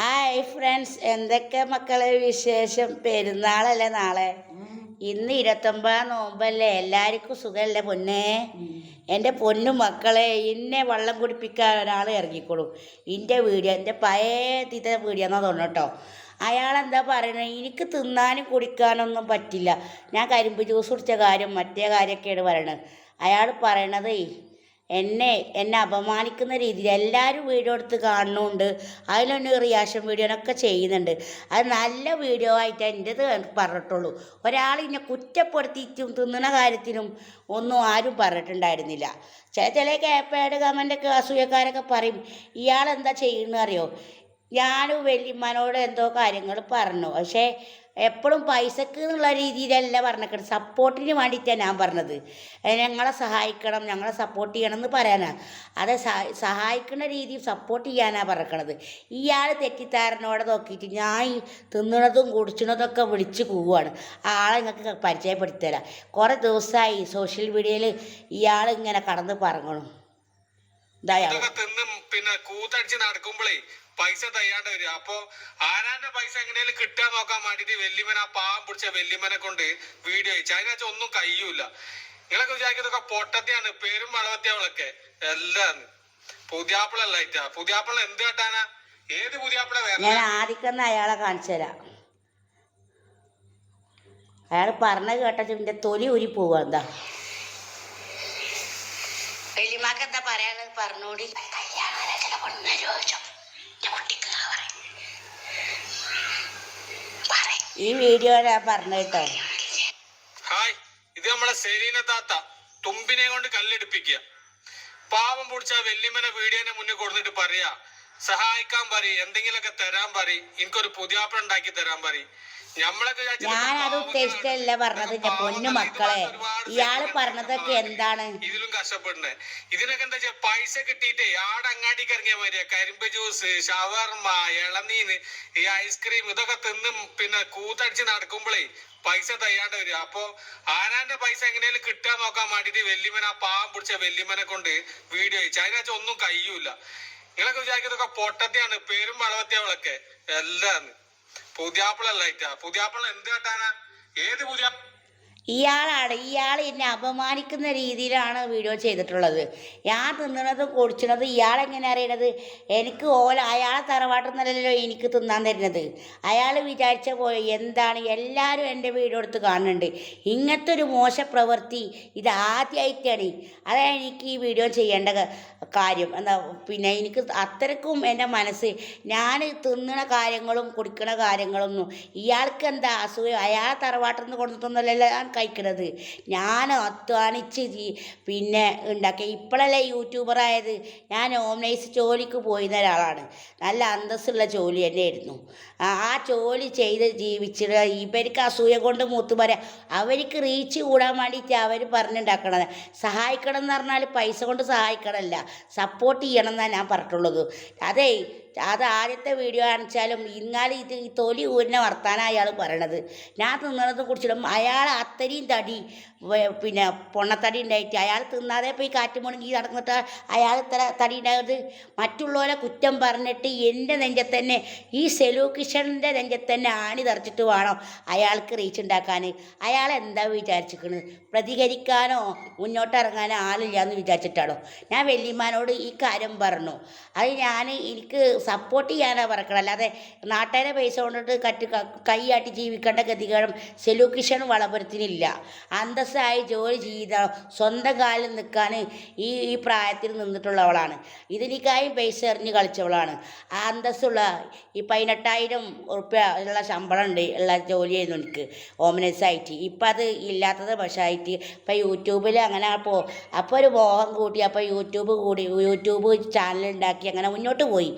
Hi friends എന്തൊക്കെ മക്കളെ വിശേഷം? പെരുന്നാളല്ലേ നാളെ? ഇന്ന് ഇരുപത്തൊമ്പതാം നോമ്പല്ലേ? എല്ലാവർക്കും സുഖമല്ലേ പൊന്നേ? എന്റെ പൊന്നു മക്കളെ എന്നെ വെള്ളം കുടിപ്പിക്കാൻ ഒരാൾ ഇറങ്ങിക്കോളും. എന്റെ വീഡിയോ എന്റെ പഴയ തീറ്റ വീഡിയോ എന്നാ തോന്നുന്നു കേട്ടോ. അയാളെന്താ പറയുന്നത് എനിക്ക് തിന്നാനും കുടിക്കാനൊന്നും പറ്റില്ല. ഞാൻ കരിമ്പ് ജ്യൂസ് കുടിച്ച കാര്യം മറ്റേ കാര്യമൊക്കെയാണ് പറയണത്. അയാൾ പറയണതേ എന്നെ എന്നെ അപമാനിക്കുന്ന രീതിയിൽ എല്ലാവരും വീഡിയോ എടുത്ത് കാണുന്നുണ്ട്. അതിലൊന്ന് റിയാക്ഷൻ വീഡിയോനൊക്കെ ചെയ്യുന്നുണ്ട്. അത് നല്ല വീഡിയോ ആയിട്ട് എന്റെത് പറഞ്ഞിട്ടുള്ളൂ. ഒരാൾ ഇന്നെ കുറ്റപ്പെടുത്തിയിട്ടും തിന്നുന്ന കാര്യത്തിനും ഒന്നും ആരും പറഞ്ഞിട്ടുണ്ടായിരുന്നില്ല. ചില ചില കേപ്പേഡ് കമന്റൊക്കെ അസൂയക്കാരൊക്കെ പറയും ഇയാൾ എന്താ ചെയ്യുന്നത് അറിയോ ഞാൻ വല്യമ്മനോട് എന്തോ കാര്യങ്ങൾ പറഞ്ഞു. പക്ഷേ എപ്പോഴും പൈസക്ക് എന്നുള്ള രീതിയിലല്ല പറഞ്ഞേക്കണത്. സപ്പോർട്ടിന് വേണ്ടിയിട്ടാണ് ഞാൻ പറഞ്ഞത്. ഞങ്ങളെ സഹായിക്കണം ഞങ്ങളെ സപ്പോർട്ട് ചെയ്യണം എന്ന് പറയാനാണ് അത് സഹായിക്കുന്ന രീതി സപ്പോർട്ട് ചെയ്യാനാണ് പറഞ്ഞത് ഇയാൾ തെറ്റിദ്ധാരണയോടെ നോക്കിയിട്ട് ഞാൻ തിന്നണതും കുടിച്ചണതൊക്കെ വിളിച്ച് പോവുകയാണ് ആളെ നിങ്ങൾക്ക് പരിചയപ്പെടുത്തരാം കുറേ ദിവസമായി സോഷ്യൽ മീഡിയയിൽ ഇയാൾ ഇങ്ങനെ കടന്ന് പറഞ്ഞു ഇതായാലും പിന്നെ കൂത്തടിച്ച് നടക്കുമ്പോഴേ പൈസ തയ്യാണ്ട് വരിക. അപ്പൊ ആരാന്റെ പൈസ എങ്ങനെയാലും കിട്ടാൻ നോക്കാൻ വേണ്ടിട്ട് വെല്ലിമന ആ പാവം പിടിച്ച വെല്ലിമനെ കൊണ്ട് വീഡിയോ അയച്ചു. അതിനകത്ത് ഒന്നും കഴിയൂല നിങ്ങളൊക്കെ വിചാരിക്കുന്നതൊക്കെ പൊട്ടത്തെയാണ് പേരും വളവത്തിയാവളൊക്കെ എല്ലാം പുതിയാപ്പിളല്ല ഇറ്റാ. പുതിയാപ്പിള എന്ത് കേട്ടാനാ? ഏത് പുതിയാപ്പിള ഞാൻ വേറെ ആദ്യം അയാളെ കാണിച്ചു തരാം. അയാൾ പറഞ്ഞ കേട്ടാ പിന്നെ തൊലി ഊരി പോവുക എന്താ? വലിയമാക്ക് എന്താ പറയാനുള്ളത്? പറഞ്ഞോടി കല്യാണാലോചന കൊണ്ടുവന്ന ചോദിച്ചോ എന്റെ കുട്ടിക്ക് ആ പറയും. പറയ്. ഈ വീഡിയോ ഞാൻ പറഞ്ഞു കേട്ടോ. ഹായ് ഇത് നമ്മളെ സെലീന താത്ത. തുമ്പിനെ കൊണ്ട് കല്ലെടുപ്പിക്കുക. പാവം പൊടിച്ച വെല്ലിമനെ വീഡിയോനെ മുന്നിൽ കൊടുത്തിട്ട് പറയാ സഹായിക്കാൻ പറി എന്തെങ്കിലുമൊക്കെ തരാൻ പറി എനിക്കൊരു പുതിയാപ്പിള ഉണ്ടാക്കി തരാൻ പറി ഞാനത്. ഉദ്ദേശിച്ചല്ല പറഞ്ഞത് പൊന്നു മക്കളെ. ഇയാൾ പറഞ്ഞതൊക്കെ എന്താണ്? ഇതിലും കഷ്ടപ്പെടണേ ഇതിനൊക്കെ എന്താ വെച്ചാൽ പൈസ കിട്ടിയിട്ട് ആടെ അങ്ങാടിക്ക് ഇറങ്ങിയ മാതിരിയാ കരിമ്പ് ജ്യൂസ് ഷവർമ ഇളനീന് ഈ ഐസ്ക്രീം ഇതൊക്കെ തിന്ന് പിന്നെ കൂത്തടിച്ച് നടക്കുമ്പോഴേ പൈസ തയ്യാണ്ട് വരിക. അപ്പൊ ആരാന്റെ പൈസ എങ്ങനെയാലും കിട്ടാൻ നോക്കാൻ വേണ്ടിട്ട് വെല്ലിമന ആ പാവം പിടിച്ച വെല്ലിമനെ കൊണ്ട് വീഡിയോ അയച്ചു. അതിനകത്ത് ഒന്നും കഴിയൂല നിങ്ങളൊക്കെ വിചാരിക്കുന്നതൊക്കെ പൊട്ടത്തിയാണ് പേരും വളവത്തിയാവളൊക്കെ എല്ലാം പുതിയാപ്പിളല്ല ഇറ്റാ പുതിയാപ്പിള എന്ത് കേട്ടാനാ? ഏത് പുതിയ ഇയാളാണ് ഇയാൾ എന്നെ അപമാനിക്കുന്ന രീതിയിലാണ് വീഡിയോ ചെയ്തിട്ടുള്ളത്. ഞാൻ തിന്നണതും കുടിച്ചണതും ഇയാളെങ്ങനെ അറിയണത്? എനിക്ക് ഓല അയാളെ തറവാട്ടുന്നല്ലോ എനിക്ക് തിന്നാൻ തരുന്നത്. അയാൾ വിചാരിച്ച പോലെ എന്താണ്? എല്ലാവരും എന്റെ വീഡിയോ എടുത്ത് കാണുന്നുണ്ട്. ഇങ്ങനത്തെ ഒരു മോശ പ്രവൃത്തി ഇത് ആദ്യമായിട്ടാണ് അതാണ് എനിക്ക് ഈ വീഡിയോ ചെയ്യേണ്ട കാര്യം. എന്താ പിന്നെ എനിക്ക് അത്രക്കും എന്റെ മനസ്സ് ഞാൻ തിന്നണ കാര്യങ്ങളും കുടിക്കണ കാര്യങ്ങളൊന്നും ഇയാൾക്ക് എന്താ അസൂയ? അയാളെ തറവാട്ടിൽ നിന്ന് കൊടുത്തിട്ടൊന്നുമല്ലല്ലോ കഴിക്കണത്. ഞാൻ അധ്വാനിച്ച് പിന്നെ ഉണ്ടാക്കിയ ഇപ്പോഴല്ലേ യൂട്യൂബറായത് ഞാൻ ഓംനൈസ് ജോലിക്ക് പോയിരുന്ന ഒരാളാണ്. നല്ല അന്തസ്സുള്ള ജോലി തന്നെയായിരുന്നു. ആയിരുന്നു ആ ജോലി ചെയ്ത് ജീവിച്ചിട്ട് ഇവർക്ക് അസൂയ കൊണ്ട് മൂത്ത് പറയാം അവർക്ക് റീച്ച് കൂടാൻ വേണ്ടിയിട്ട് അവർ പറഞ്ഞുണ്ടാക്കണത്. സഹായിക്കണം എന്ന് പറഞ്ഞാൽ പൈസ കൊണ്ട് സഹായിക്കണമല്ല സപ്പോർട്ട് ചെയ്യണം എന്നാണ് ഞാൻ പറഞ്ഞിട്ടുള്ളത്. അതേ അത് ആദ്യത്തെ വീഡിയോ കാണിച്ചാലും ഇന്നാലും ഇത് ഈ തൊലി ഊരിനെ വർത്താനം അയാൾ പറയണത്. ഞാൻ തിന്നണത് കുടിച്ചിടും അയാൾ അത്രയും തടി പിന്നെ പൊണ്ണത്തടി ഉണ്ടായിട്ട് അയാൾ തിന്നാതെ പോയി കാറ്റ് മുണങ്ങി നടന്നിട്ട് അയാൾ ഇത്ര തടി ഉണ്ടായത്. മറ്റുള്ളവരെ കുറ്റം പറഞ്ഞിട്ട് എന്റെ നെഞ്ചത്ത് തന്നെ ഈ സെലൂക്കിഷന്റെ നെഞ്ചത്ത് തന്നെ ആണി തറച്ചിട്ട് വേണം അയാൾക്ക് റീച്ച് ഉണ്ടാക്കാൻ അയാൾ എന്താ വിചാരിച്ചിരിക്കുന്നത് പ്രതികരിക്കാനോ മുന്നോട്ടിറങ്ങാനോ ആളില്ല എന്ന് വിചാരിച്ചിട്ടാണോ? ഞാൻ വെല്ലിമാനോട് ഈ കാര്യം പറഞ്ഞു. അത് ഞാൻ എനിക്ക് സപ്പോർട്ട് ചെയ്യാനാണ് പറക്കണം അല്ലാതെ നാട്ടുകാരെ പൈസ കൊണ്ടിട്ട് കറ്റ് കൈയാട്ടി ജീവിക്കേണ്ട ഗതികളും സെലു കിഷൻ വളപുരത്തിനില്ല. അന്തസ്സായി ജോലി ചെയ്ത സ്വന്തം കാലിൽ നിൽക്കാൻ ഈ ഈ പ്രായത്തിൽ നിന്നിട്ടുള്ളവളാണ്. ഇതിനേക്കായും പൈസ എറിഞ്ഞ് കളിച്ചവളാണ്. ആ അന്തസ്സുള്ള ഈ പതിനെട്ടായിരം ഉറുപ്പ്യ ഉള്ള ശമ്പളം ഉണ്ട് ഉള്ള ജോലി ചെയ്യുന്നു എനിക്ക്. ഓമനസായിട്ട് ഇപ്പം അത് ഇല്ലാത്തത് പക്ഷായിട്ട് ഇപ്പം യൂട്യൂബിൽ അങ്ങനെ അപ്പോൾ അപ്പോൾ ഒരു മോഹം കൂട്ടി അപ്പോൾ യൂട്യൂബ് കൂടി യൂട്യൂബ് ചാനൽ ഉണ്ടാക്കി അങ്ങനെ മുന്നോട്ട് പോയി.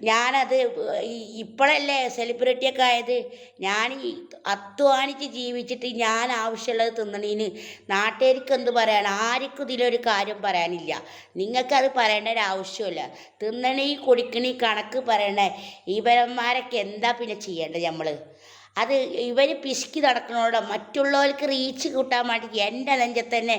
ഞാനത് ഈ- ഇപ്പോഴല്ലേ സെലിബ്രിറ്റിയൊക്കെ ആയത്? ഞാൻ ഈ അധ്വാനിച്ച് ജീവിച്ചിട്ട് ഞാൻ ആവശ്യമുള്ളത് തിന്നണീന് നാട്ടുകാർക്ക് എന്ത് പറയാൻ ആർക്കും ഇതിലൊരു കാര്യം പറയാനില്ല. നിങ്ങൾക്കത് പറയേണ്ട ഒരു ആവശ്യമില്ല തിന്നണീ കുടിക്കണീ കണക്ക് പറയണേ. ഇവരന്മാരൊക്കെ എന്താ പിന്നെ ചെയ്യേണ്ടത് നമ്മൾ അത് ഇവർ പിശുക്കി നടക്കണോടോ മറ്റുള്ളവർക്ക് റീച്ച് കൂട്ടാൻ വേണ്ടിയിട്ട് എന്റെ നെഞ്ചത്ത് തന്നെ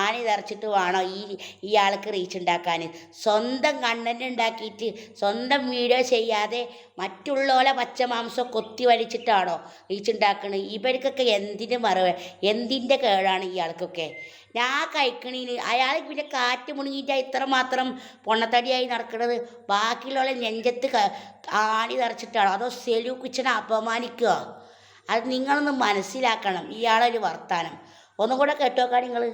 ആണി തറച്ചിട്ട് വേണോ ഈ ഇയാൾക്ക് റീച്ച് ഉണ്ടാക്കാൻ? സ്വന്തം കണ്ടന്റ് ഉണ്ടാക്കിയിട്ട് സ്വന്തം വീഡിയോ ചെയ്യാതെ മറ്റുള്ളവരെ പച്ചമാംസം കൊത്തി വലിച്ചിട്ടാണോ റീച്ച് ഉണ്ടാക്കുന്നത് ഇവർക്കൊക്കെ എന്തിന് മറവ്? എന്തിന്റെ കേടാണ് ഇയാൾക്കൊക്കെ? ഞാൻ കഴിക്കണീന്. അയാൾ പിന്നെ കാറ്റ് മുണങ്ങിയിട്ട് ഇത്ര മാത്രം പൊണ്ണത്തടിയായി നടക്കുന്നത് ബാക്കിയുള്ള നെഞ്ചത്ത് ആണി നിറച്ചിട്ടാണോ? അതോ സെലു കുച്ചനെ അപമാനിക്കുക? അത് നിങ്ങളൊന്ന് മനസ്സിലാക്കണം. ഇയാളൊരു വർത്താനം. ഒന്നും കൂടെ കേട്ടോക്കാ നിങ്ങൾ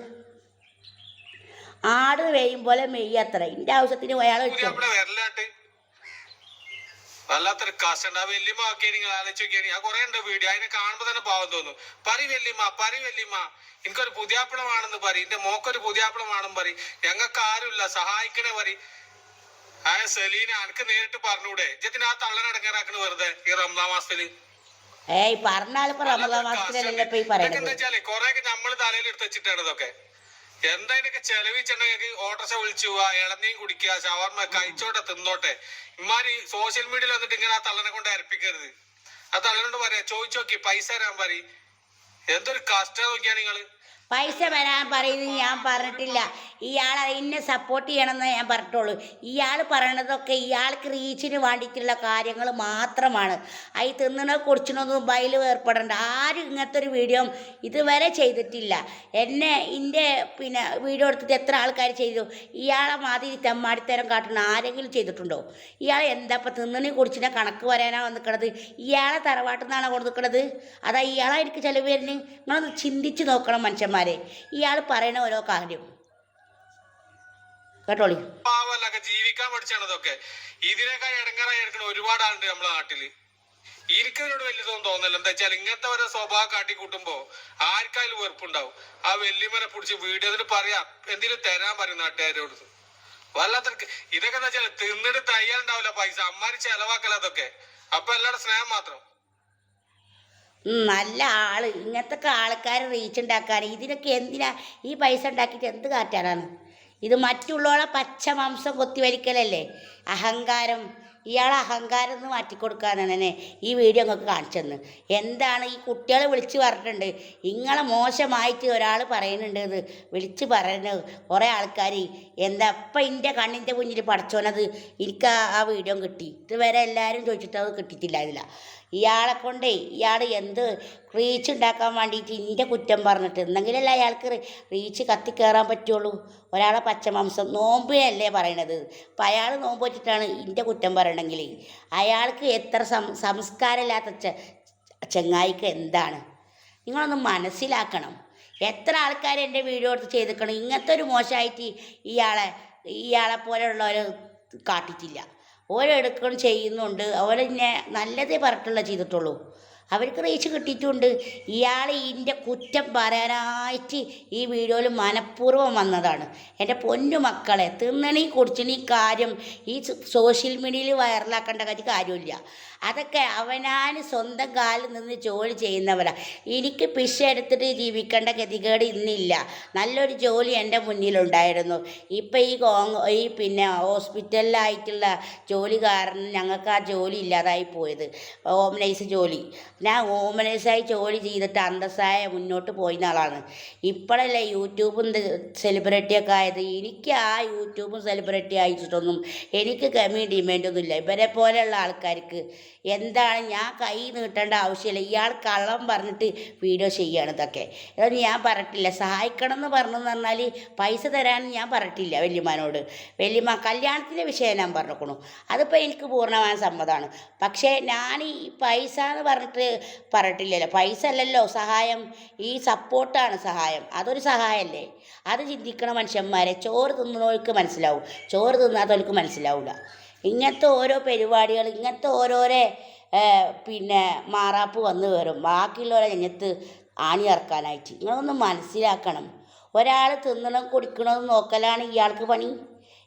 ആട് വേയും പോലെ മെയ്യത്ര എന്റെ ആവശ്യത്തിന് അയാൾ വെച്ചു. വല്ലാത്തൊരു കഷ്ടണ്ട ആ വല്യമ്മ ഒക്കെ നിങ്ങൾ ആലോചിച്ച് നോക്കിയാൽ ആ കുറെ ഉണ്ട് വീഡിയോ. അതിനെ കാണുമ്പോ തന്നെ പാവം തോന്നും. പറി വല്യമ്മ പറി വല്യമ്മ എനിക്കൊരു പുതിയാപ്പിളമാണെന്ന് പറി എന്റെ മോക്കൊരു പുതിയാപ്പിളമാണെന്ന് പറി ഞങ്ങൾക്ക് ആരുമില്ല. സഹായിക്കണേ പറി ആ സെലീന എനിക്ക് നേരിട്ട് പറഞ്ഞൂടെ. ഇജത്തിന് ആ തള്ളനടങ്ങാറാക്കണ വെറുതെ ഈ റംസാൻ മാസത്തിൽ? ഏയ് പറഞ്ഞാലിപ്പോ റമദാൻ മാസത്തിലല്ലേ ഇപ്പൊ ഈ പറയണത്? എന്താ വെച്ചാലേ കൊറേയൊക്കെ നമ്മൾ തലയിൽ എടുത്ത് വെച്ചിട്ടാണ് ഇതൊക്കെ. എന്താ ഇതിനൊക്കെ ചെലവിച്ചുണ്ടെങ്കിൽ വിളിച്ചു പോവാ ഇളനീം കുടിക്കുക ഷവർമ്മ കഴിച്ചോട്ടെ തിന്നോട്ടെ. ഇമാര് സോഷ്യൽ മീഡിയയിൽ വന്നിട്ട് ഇങ്ങനെ ആ തള്ളനെ കൊണ്ട് അരപ്പിക്കരുത്. ആ തള്ളനോട് പറയാ ചോദിച്ചു നോക്കി പൈസ തരാൻ പറയും. എന്തൊരു കഷ്ടം നോക്കിയാ നിങ്ങൾ. പൈസ വരാൻ പറയുന്നത് ഞാൻ പറഞ്ഞിട്ടില്ല. ഇയാൾ എന്നെ സപ്പോർട്ട് ചെയ്യണമെന്ന് ഞാൻ പറഞ്ഞിട്ടുള്ളൂ. ഇയാൾ പറയണതൊക്കെ ഇയാൾക്ക് റീച്ചിന് വേണ്ടിയിട്ടുള്ള കാര്യങ്ങൾ മാത്രമാണ്. അതിൽ തിന്നണ കുടിച്ചണോന്നും ബയൽ ഏർപ്പെടേണ്ട. ആരും ഇങ്ങനത്തെ ഒരു വീഡിയോ ഇതുവരെ ചെയ്തിട്ടില്ല. എന്നെ എന്റെ പിന്നെ വീഡിയോ എടുത്തിട്ട് എത്ര ആൾക്കാർ ചെയ്തു? ഇയാളെ മാതിരി തെമ്മാടിത്തരം കാട്ടുന്ന ആരെങ്കിലും ചെയ്തിട്ടുണ്ടോ? ഇയാൾ എന്താ ഇപ്പം തിന്നണി കുടിച്ചിനെ കണക്ക് വരാനാണ് വന്നിക്കണത്? ഇയാളെ തറവാട്ടിൽ നിന്നാണ് കൊടുത്തിക്കണത് അതാ ഇയാളായിരിക്കും ചിലവ് വരുന്നത് നിങ്ങളൊന്ന് ചിന്തിച്ച് നോക്കണം മനുഷ്യന്മാരെ ഇയാൾ പറയണ ഓരോ കാര്യം. ജീവിക്കാൻ ഇതൊക്കെ. നമ്മളെ നാട്ടിൽ. ഇങ്ങനത്തെ ഓരോ സ്വഭാവം കാട്ടിക്കൂട്ടുമ്പോ ആർക്കായാലും വെറുപ്പുണ്ടാവും? ആ വെല്ലിമനെ പിടിച്ച് പറയാം എന്തെങ്കിലും തരാൻ പറയും നാട്ടുകാരോട്. വല്ലാത്ത ഇതൊക്കെ എന്താ വെച്ചാൽ തിന്നിട്ട് തയ്യാറുണ്ടാവില്ല പൈസ. അമ്മാര് ചെലവാക്കല അതൊക്കെ അപ്പൊ എല്ലാവരുടെ സ്നേഹം മാത്രം. നല്ല ആൾ. ഇങ്ങനത്തെ ആൾക്കാർ റീച്ച് ഉണ്ടാക്കാൻ. ഇതിനൊക്കെ എന്തിനാ ഈ പൈസ ഉണ്ടാക്കിയിട്ട് എന്ത് കാറ്റാനാണ്? ഇത് മറ്റുള്ളവളെ പച്ച മാംസം കൊത്തിവലിക്കലല്ലേ അഹങ്കാരം ഇയാളെ അഹങ്കാരം മാറ്റി മാറ്റിക്കൊടുക്കാനാണ് എന്നെ ഈ വീഡിയോ നിങ്ങൾക്ക് കാണിച്ചെന്ന്. എന്താണ് ഈ കുട്ടികളെ വിളിച്ച് പറഞ്ഞിട്ടുണ്ട്? ഇങ്ങളെ മോശമായിട്ട് ഒരാൾ പറയുന്നുണ്ട് എന്ന് വിളിച്ച് പറയുന്നത് കുറേ ആൾക്കാർ എന്താ ഇപ്പം എന്റെ കണ്ണിന്റെ മുന്നിൽ പഠിച്ചോനത് എനിക്ക് ആ- വീഡിയോ കിട്ടി. ഇതുവരെ എല്ലാവരും ചോദിച്ചിട്ട് അത് കിട്ടിയിട്ടില്ല ഇതില്ല ഇയാളെ കൊണ്ടേ ഇയാൾ എന്ത് റീച്ച് ഉണ്ടാക്കാൻ വേണ്ടിയിട്ട് ഇന്റെ കുറ്റം പറഞ്ഞിട്ട് എന്തെങ്കിലല്ല അയാൾക്ക് റീച്ച് കത്തി കയറാൻ പറ്റുള്ളൂ. ഒരാളെ പച്ചമാംസം നോമ്പിനല്ലേ പറയണത്. അപ്പം അയാൾ നോമ്പ് വെച്ചിട്ടാണ് ഇന്റെ കുറ്റം പറയണമെങ്കിൽ അയാൾക്ക് എത്ര സം സംസ്കാരമില്ലാത്ത ചെ ചെങ്ങായിക്ക് എന്താണ്? നിങ്ങളൊന്ന് മനസ്സിലാക്കണം. എത്ര ആൾക്കാർ എന്റെ വീഡിയോ എടുത്ത് ചെയ്തിക്കണം ഇങ്ങനത്തെ ഒരു മോശമായിട്ട് ഇയാളെ ഇയാളെ പോലെയുള്ളവർ കാട്ടിട്ടില്ല ഓരോ എടുക്കണം ചെയ്യുന്നുണ്ട്. ഓരെന്നെ നല്ലതേ പറഞ്ഞിട്ടുള്ള ചെയ്തിട്ടുള്ളൂ. അവർക്ക് റീച്ച് കിട്ടിയിട്ടുണ്ട്. ഇയാൾ ഇതിന്റെ കുറ്റം പറയാനായിട്ട് ഈ വീഡിയോയിൽ മനഃപൂർവം വന്നതാണ്. എന്റെ പൊന്നു മക്കളെ തിന്നണി കുടിച്ചണി കാര്യം ഈ സോഷ്യൽ മീഡിയയിൽ വൈറലാക്കേണ്ട കാര്യം കാര്യമില്ല. അതൊക്കെ അവനാൻ സ്വന്തം കാലിൽ നിന്ന് ജോലി ചെയ്യുന്നവരാണ് എനിക്ക് പിഷ എടുത്തിട്ട് ജീവിക്കേണ്ട ഗതികേട് ഇന്നില്ല. നല്ലൊരു ജോലി എന്റെ മുന്നിലുണ്ടായിരുന്നു. ഇപ്പം ഈ കോങ് ഈ പിന്നെ ഹോസ്പിറ്റലിലായിട്ടുള്ള ജോലി കാരണം ഞങ്ങൾക്ക് ആ ജോലി ഇല്ലാതായി പോയത്. ഓമനൈസ് നൈസ് ജോലി. ഞാൻ ഓമനൈസായി നൈസായി ജോലി ചെയ്തിട്ട് അന്തസ്സായ മുന്നോട്ട് പോയിരുന്ന ആളാണ്. ഇപ്പോഴല്ലേ യൂട്യൂബും സെലിബ്രിറ്റിയൊക്കെ ആയത്. എനിക്ക് ആ യൂട്യൂബും സെലിബ്രിറ്റി അയച്ചിട്ടൊന്നും എനിക്ക് കമ്മി ഡിമാൻഡൊന്നും ഇല്ല ഇവരെ പോലെയുള്ള ആൾക്കാർക്ക് എന്താണ് ഞാൻ കൈ നീട്ടേണ്ട ആവശ്യമില്ല. ഇയാൾ കള്ളം പറഞ്ഞിട്ട് വീഡിയോ ചെയ്യുകയാണ് ഇതൊക്കെ. ഇതൊന്നും ഞാൻ പറഞ്ഞിട്ടില്ല. സഹായിക്കണം എന്ന് പറഞ്ഞെന്ന് പറഞ്ഞാൽ പൈസ തരാൻ ഞാൻ പറഞ്ഞിട്ടില്ല വല്യമാനോട് വല്യമ്മ കല്യാണത്തിന്റെ വിഷയം ഞാൻ പറഞ്ഞിരിക്കണു അതിപ്പോൾ എനിക്ക് പൂർണമായ സമ്മതമാണ് പക്ഷേ ഞാൻ ഈ പൈസ എന്ന് പറഞ്ഞിട്ട് പറഞ്ഞിട്ടില്ലല്ലോ. പൈസ അല്ലല്ലോ. സഹായം ഈ സപ്പോർട്ടാണ് സഹായം. അതൊരു സഹായമല്ലേ? അത് ചിന്തിക്കണ മനുഷ്യന്മാരെ. ചോറ് തിന്നുന്നവർക്ക് മനസ്സിലാവും. ചോറ് തിന്നാത്തവർക്ക് മനസ്സിലാവില്ല ഇങ്ങനത്തെ ഓരോ പരിപാടികൾ ഇങ്ങനത്തെ ഓരോരോ പിന്നെ മാറാപ്പ് വന്ന് കയറും. ബാക്കിയുള്ളവരെ രംഗത്ത് ആണി ഇറക്കാനായിട്ട് നിങ്ങളൊന്ന് മനസ്സിലാക്കണം. ഒരാൾ തിന്നണം കുടിക്കണമെന്ന് നോക്കലാണ് ഇയാൾക്ക് പണി.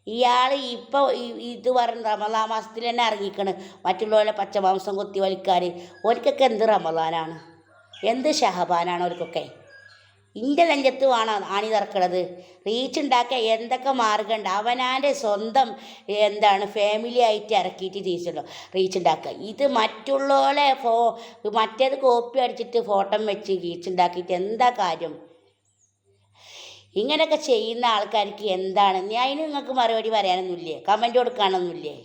ഇയാൾ ഇപ്പോൾ ഇത് പറഞ്ഞ റമദാൻ മാസത്തിൽ തന്നെ ഇറങ്ങിക്കണ്. മറ്റുള്ളവരെ പച്ചമാംസം കൊത്തി വലിക്കാൻ ഓർക്കൊക്കെ എന്ത് റമദാനാണ്? എന്ത് ഷഹബാനാണ് അവർക്കൊക്കെ ഇന്റെ നെഞ്ചത്ത് വേണം ആണി തറക്കണത്? റീച്ച് ഉണ്ടാക്കാൻ എന്തൊക്കെ മാർഗമുണ്ട് അവനാന്റെ സ്വന്തം എന്താണ് ഫാമിലി ആയിട്ട് ഇറക്കിയിട്ട് തിരിച്ചല്ലോ റീച്ച് ഉണ്ടാക്കുക. ഇത് മറ്റുള്ളവരെ ഫോ മറ്റേത് കോപ്പി അടിച്ചിട്ട് ഫോട്ടോ വെച്ച് റീച്ച് ഉണ്ടാക്കിയിട്ട് എന്താ കാര്യം? ഇങ്ങനെയൊക്കെ ചെയ്യുന്ന ആൾക്കാർക്ക് എന്താണ്? ഞാൻ നിങ്ങൾക്ക് മറുപടി പറയാനൊന്നുമില്ലേ? കമന്റ് കൊടുക്കാനൊന്നുമില്ലേ?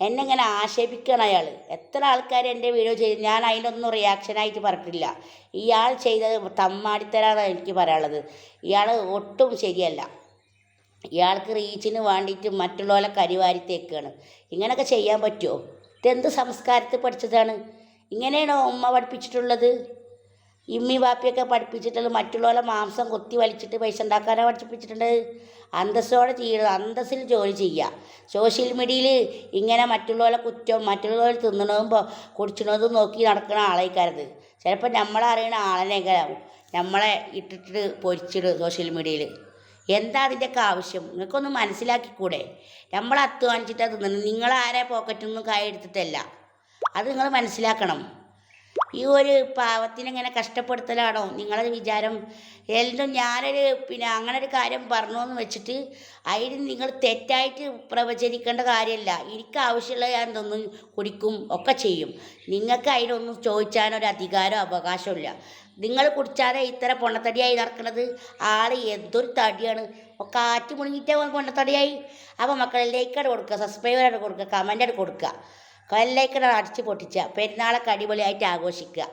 എന്നെ ഇങ്ങനെ ആക്ഷേപിക്കണം അയാൾ എത്ര ആൾക്കാർ എന്റെ വീഡിയോ ചെയ്ത് ഞാൻ അതിനൊന്നും റിയാക്ഷനായിട്ട് പറഞ്ഞിട്ടില്ല. ഇയാൾ ചെയ്തത് തമ്മാടിത്തരാണ് എനിക്ക് പറയാനുള്ളത്. ഇയാൾ ഒട്ടും ശരിയല്ല. ഇയാൾക്ക് റീച്ചിന് വേണ്ടിയിട്ട് മറ്റുള്ളവരെ കരിവാരി തേക്കുകയാണ് ഇങ്ങനെയൊക്കെ ചെയ്യാൻ പറ്റുമോ? ഇതെന്ത് സംസ്കാരത്തിൽ പഠിച്ചതാണ്? ഇങ്ങനെയാണോ ഉമ്മ പഠിപ്പിച്ചിട്ടുള്ളത്? ഇമ്മി ബാപ്പിയൊക്കെ പഠിപ്പിച്ചിട്ടുള്ളത് മറ്റുള്ളവരെ മാംസം കൊത്തി വലിച്ചിട്ട് പൈസ ഉണ്ടാക്കാനാണ് പഠിപ്പിച്ചിട്ടുണ്ട്. അന്തസ്സോടെ ചെയ്യണം അന്തസ്സിൽ ജോലി ചെയ്യുക. സോഷ്യൽ മീഡിയയിൽ ഇങ്ങനെ മറ്റുള്ളവരെ കുറ്റം മറ്റുള്ളവർ തിന്നണതും കുടിച്ചണതും നോക്കി നടക്കുന്ന ആളേക്കാരത്. ചിലപ്പോൾ നമ്മളറിയണ ആളെനേക്കാരാവും നമ്മളെ ഇട്ടിട്ട് പൊരിച്ചിടും സോഷ്യൽ മീഡിയയിൽ. എന്താ അതിന്റെയൊക്കെ ആവശ്യം? നിങ്ങൾക്കൊന്ന് മനസ്സിലാക്കിക്കൂടെ? നമ്മൾ അധ്വാനിച്ചിട്ടാണ് തിന്നുന്നത് നിങ്ങളാരെ പോക്കറ്റൊന്നും കൈ എടുത്തിട്ടല്ല. അത് നിങ്ങൾ മനസ്സിലാക്കണം. ഈ ഒരു പാവത്തിനെ ഇങ്ങനെ കഷ്ടപ്പെടുത്തലാണോ? നിങ്ങളെ വിചാരം. എല്ലാം ഞാനൊരു പിന്നെ അങ്ങനെ ഒരു കാര്യം പറഞ്ഞു എന്ന് വെച്ചിട്ട് അതിന് നിങ്ങൾ തെറ്റായിട്ട് പ്രവചരിക്കേണ്ട കാര്യമല്ല എനിക്ക് ആവശ്യമുള്ള ഞാൻ തിന്നും കുടിക്കും ഒക്കെ ചെയ്യും. നിങ്ങൾക്ക് അതിനൊന്നും ചോദിച്ചാനൊരു അധികാരമോ അവകാശമില്ല നിങ്ങൾ കുടിച്ചാതെ ഇത്ര പൊണ്ണത്തടിയായി നടക്കുന്നത് ആൾ എന്തൊരു തടിയാണ്. കാറ്റ് മുണിഞ്ഞിട്ടേ പൊണ്ണത്തടിയായി. അപ്പോൾ മക്കളിലേക്കാണ് കൊടുക്കുക സബ്സ്ക്രൈബറായിട്ട് കൊടുക്കുക കമന്റായിട്ട് കൊടുക്കുക. കൊല്ലയ്ക്കട അടിച്ച് പൊട്ടിച്ച പെരുന്നാളൊക്കെ അടിപൊളിയായിട്ട് ആഘോഷിക്കുക.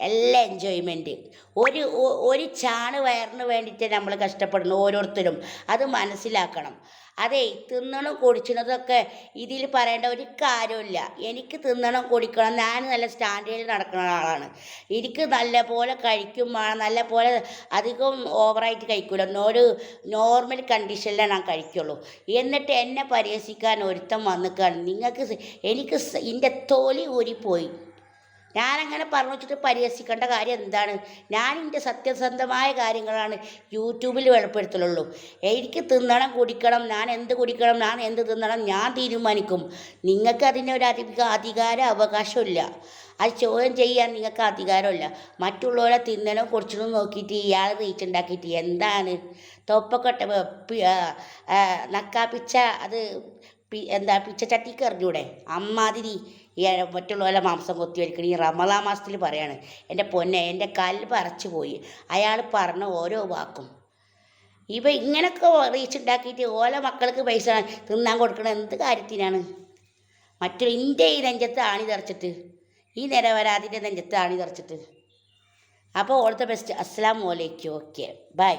എല്ലാ എൻജോയ്മെന്റ് ഒരു ഒരു ചാണ് വയറിന് വേണ്ടിയിട്ട് നമ്മൾ കഷ്ടപ്പെടുന്നു ഓരോരുത്തരും. അത് മനസ്സിലാക്കണം. അതെ തിന്നണം കുടിച്ചണതൊക്കെ ഇതിൽ പറയേണ്ട ഒരു കാര്യമില്ല. എനിക്ക് തിന്നണം കുടിക്കണം. ഞാൻ നല്ല സ്റ്റാൻഡേർഡിൽ നടക്കുന്ന ആളാണ് എനിക്ക് നല്ല പോലെ കഴിക്കും നല്ല പോലെ അധികം ഓവറായിട്ട് കഴിക്കില്ല ഒരു നോർമൽ കണ്ടീഷനിലേ ഞാൻ കഴിക്കുള്ളൂ. എന്നിട്ട് എന്നെ പരിഹസിക്കാൻ ഒരുത്തം വന്നിക്കാണ്. നിങ്ങൾക്ക് എനിക്ക് എന്റെ തൊലി ഊരിപ്പോയി. ഞാനങ്ങനെ പറഞ്ഞു വെച്ചിട്ട് പരിഹസിക്കേണ്ട കാര്യം എന്താണ്? ഞാൻ എന്റെ സത്യസന്ധമായ കാര്യങ്ങളാണ് യൂട്യൂബിൽ വെളിപ്പെടുത്തലുള്ളൂ. എനിക്ക് തിന്നണം കുടിക്കണം ഞാൻ എന്ത് കുടിക്കണം ഞാൻ എന്ത് തിന്നണം ഞാൻ തീരുമാനിക്കും. നിങ്ങൾക്ക് അതിന് ഒരു അധിക അധികാര അവകാശമില്ല. അത് ചോദ്യം ചെയ്യാൻ നിങ്ങൾക്ക് അധികാരമില്ല. മറ്റുള്ളവരെ തിന്നണം കുടിച്ചണം നോക്കിയിട്ട് ഇയാൾ റീച്ച് ഉണ്ടാക്കിയിട്ട് എന്താണ്? തൊപ്പക്കൊട്ട നക്കാപ്പിച്ച അത് പി എന്താ പിച്ചച്ചട്ടിക്ക് എറിഞ്ഞൂടെ? അമ്മാതിരി. ഈ മറ്റുള്ളവരെ മാംസം കൊത്തി വലിക്കണ ഈ റമദാ മാസത്തിൽ പറയാണ്. എന്റെ പൊന്നെ എന്റെ കല്ല് അരച്ചു പോയി. അയാൾ പറഞ്ഞ ഓരോ വാക്കും. ഇവ ഇങ്ങനൊക്കെ റീച്ച് ഉണ്ടാക്കിയിട്ട് ഓല മക്കൾക്ക് പൈസ തിന്നാൻ കൊടുക്കണ എന്ത് കാര്യത്തിനാണ്? മറ്റൊരു എന്റെ ഈ നെഞ്ചത്ത് ആണി തെറിച്ചിട്ട്. ഈ നിരപരാധിന്റെ നെഞ്ചത്ത് ആണി തെറിച്ചിട്ട്. അപ്പോൾ ഓൾ ദ ബെസ്റ്റ് അസ്സാം വലൈക്കും ഓക്കെ ബൈ